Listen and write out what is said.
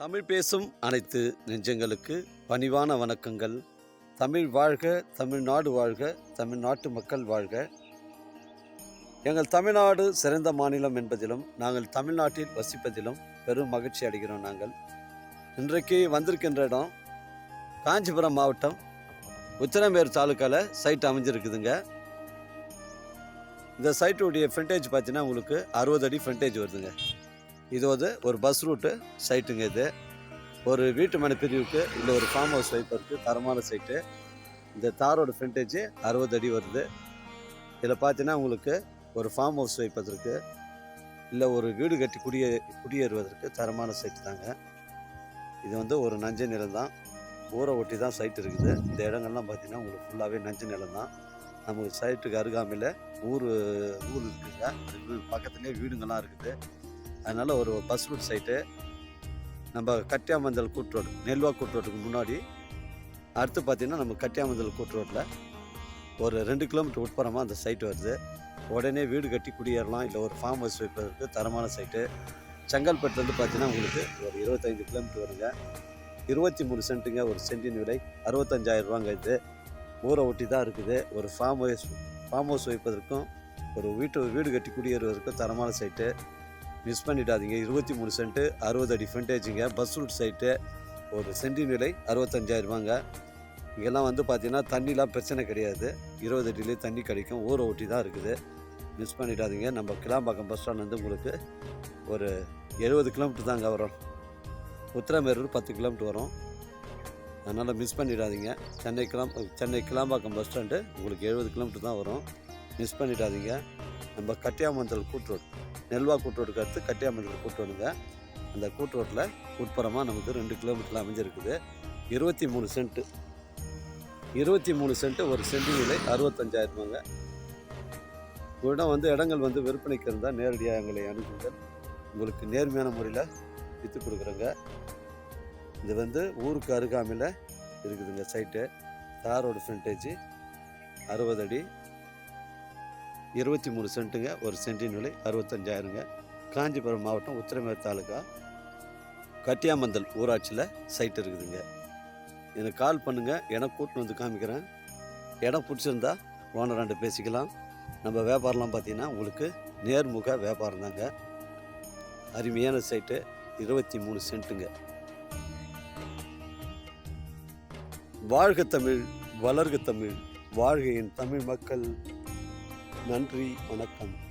தமிழ் பேசும் அனைத்து நெஞ்சங்களுக்கு பணிவான வணக்கங்கள். தமிழ் வாழ்க தமிழ்நாடு வாழ்க தமிழ்நாட்டு மக்கள் வாழ்க. எங்கள் தமிழ்நாடு சிறந்த மாநிலம் என்பதிலும் நாங்கள் தமிழ்நாட்டில் வசிப்பதிலும் பெரும் மகிழ்ச்சி அடைகிறோம் நாங்கள். இன்றைக்கு வந்திருக்கின்ற இடம் காஞ்சிபுரம் மாவட்டம் உத்திரமேர் தாலுக்காவில் சைட் அமைஞ்சிருக்குதுங்க. இந்த சைட்டுடைய ஃப்ரண்டேஜ் பார்த்தீங்கன்னா உங்களுக்கு அறுபது அடி ஃப்ரண்டேஜ் வருதுங்க. இது வந்து ஒரு பஸ் ரூட்டு சைட்டுங்க இது. ஒரு வீட்டு மனை பிரிவுக்கு இல்லை ஒரு ஃபார்ம் ஹவுஸ் வைப்பதற்கு தரமான சைட்டு இந்த தாரோட ஃப்ரண்டேஜ் அறுபது அடி வருது. இதில் பார்த்தீங்கன்னா உங்களுக்கு ஒரு ஃபார்ம் ஹவுஸ் வைப்பதற்கு இல்லை ஒரு வீடு கட்டி குடியே குடியேறுவதற்கு தரமான சைட்டு தாங்க. இது வந்து ஒரு நஞ்சை நிலம் தான். ஊரை ஒட்டி தான் சைட் இருக்குது. இந்த இடங்கள்லாம் பார்த்தீங்கன்னா உங்களுக்கு ஃபுல்லாகவே நஞ்ச நிலம் தான். நமக்கு சைட்டுக்கு அருகாமையில் ஊர் ஊர் இருக்குதுங்க பக்கத்துலேயே வீடுங்கள்லாம் இருக்குது. அதனால் ஒரு பஸ் ரூட் சைட்டு நம்ம கட்டியாமந்தல் கூட்டு நெல்வா கூட்டுரோட்டுக்கு முன்னாடி அடுத்து பார்த்தீங்கன்னா நம்ம கட்டியாமந்தல் கூட்டு ரோட்டில் ஒரு ரெண்டு கிலோமீட்டர் உட்புறமாக அந்த சைட் வருது. உடனே வீடு கட்டி குடியேறலாம். இல்லை ஒரு ஃபார்ம் ஹவுஸ் வைப்பதற்கு தரமான சைட்டு செங்கல்பட்டுலேருந்து பார்த்தீங்கன்னா உங்களுக்கு ஒரு இருபத்தைந்து கிலோமீட்டர் வருங்க. இருபத்தி மூணு சென்ட்டுங்க ஒரு சென்டின் விலை அறுபத்தஞ்சாயிரம் ரூபாங்க இது. ஊரை ஒட்டி தான் இருக்குது. ஒரு ஃபார்ம் ஹவுஸ் ஃபார்ம் ஹவுஸ் வைப்பதற்கும் ஒரு வீட்டு வீடு கட்டி குடியேறுவதற்கும் தரமான சைட்டு மிஸ் பண்ணிடாதீங்க. இருபத்தி மூணு சென்ட்டு அறுபது அடி ஃப்ரண்டேஜுங்க பஸ் ரூட் சைட்டு ஒரு சென்டின் விலை அறுபத்தஞ்சாயிரரூபாங்க இங்கெல்லாம் வந்து பார்த்திங்கன்னா தண்ணிலாம் பிரச்சனை கிடையாது. இருபது அடியிலே தண்ணி கிடைக்கும். ஊரை ஒட்டி தான் இருக்குது. மிஸ் பண்ணிடாதீங்க. நம்ம கிளாம்பாக்கம் பஸ் ஸ்டாண்ட் வந்து உங்களுக்கு ஒரு எழுபது கிலோமீட்டர் தாங்க வரும். உத்திரமேரூர் பத்து கிலோமீட்டர் வரும். அதனால் மிஸ் பண்ணிடாதீங்க. சென்னை கிளாம் சென்னை கிளாம்பாக்கம் பஸ் ஸ்டாண்டு உங்களுக்கு எழுபது கிலோமீட்டர் தான் வரும். மிஸ் பண்ணிடாதீங்க. நம்ம கட்டியாமந்தல் கூட்டு ரோடு நெல்வா கூட்டு ரோடுக்கு அடுத்து கட்டியாமந்தல் கூட்டு ரோடுங்க. அந்த கூட்டு ரோட்டில் உட்புறமாக நமக்கு ரெண்டு கிலோமீட்டரில் அமைஞ்சிருக்குது. இருபத்தி மூணு சென்ட்டு. இருபத்தி மூணு சென்ட்டு ஒரு சென்ட் விலை அறுபத்தஞ்சாயிரமாங்க. ரூபாங்க உங்களிடம் வந்து இடங்கள் வந்து விற்பனைக்கு இருந்தால் நேரடியாக எங்களை அணுகுங்கள். உங்களுக்கு நேர்மையான முறையில் விற்று கொடுக்குறோங்க. இது வந்து ஊருக்கு அருகாமையில் இருக்குதுங்க சைட்டு தாரோட ஃப்ரண்டேஜ் அறுபது அடி இருபத்தி மூணு சென்ட்டுங்க ஒரு சென்டின் விலை அறுபத்தஞ்சாயிரங்க. காஞ்சிபுரம் மாவட்டம் உத்திரமேர் தாலுக்கா கட்டியாமந்தல் ஊராட்சியில் சைட் இருக்குதுங்க. எனக்கு கால் பண்ணுங்கள் இடம் கூட்டின்னு வந்து காமிக்கிறேன். இடம் பிடிச்சிருந்தா ஓனராண்டு பேசிக்கலாம். நம்ம வியாபாரம்லாம் பார்த்தீங்கன்னா உங்களுக்கு நேர்முக வியாபாரம் தாங்க. அருமையான சைட்டு இருபத்தி மூணு சென்ட்டுங்க. வாழ்க தமிழ் வளர்க தமிழ் வாழ்கையின் தமிழ் மக்கள். நன்றி வணக்கம்.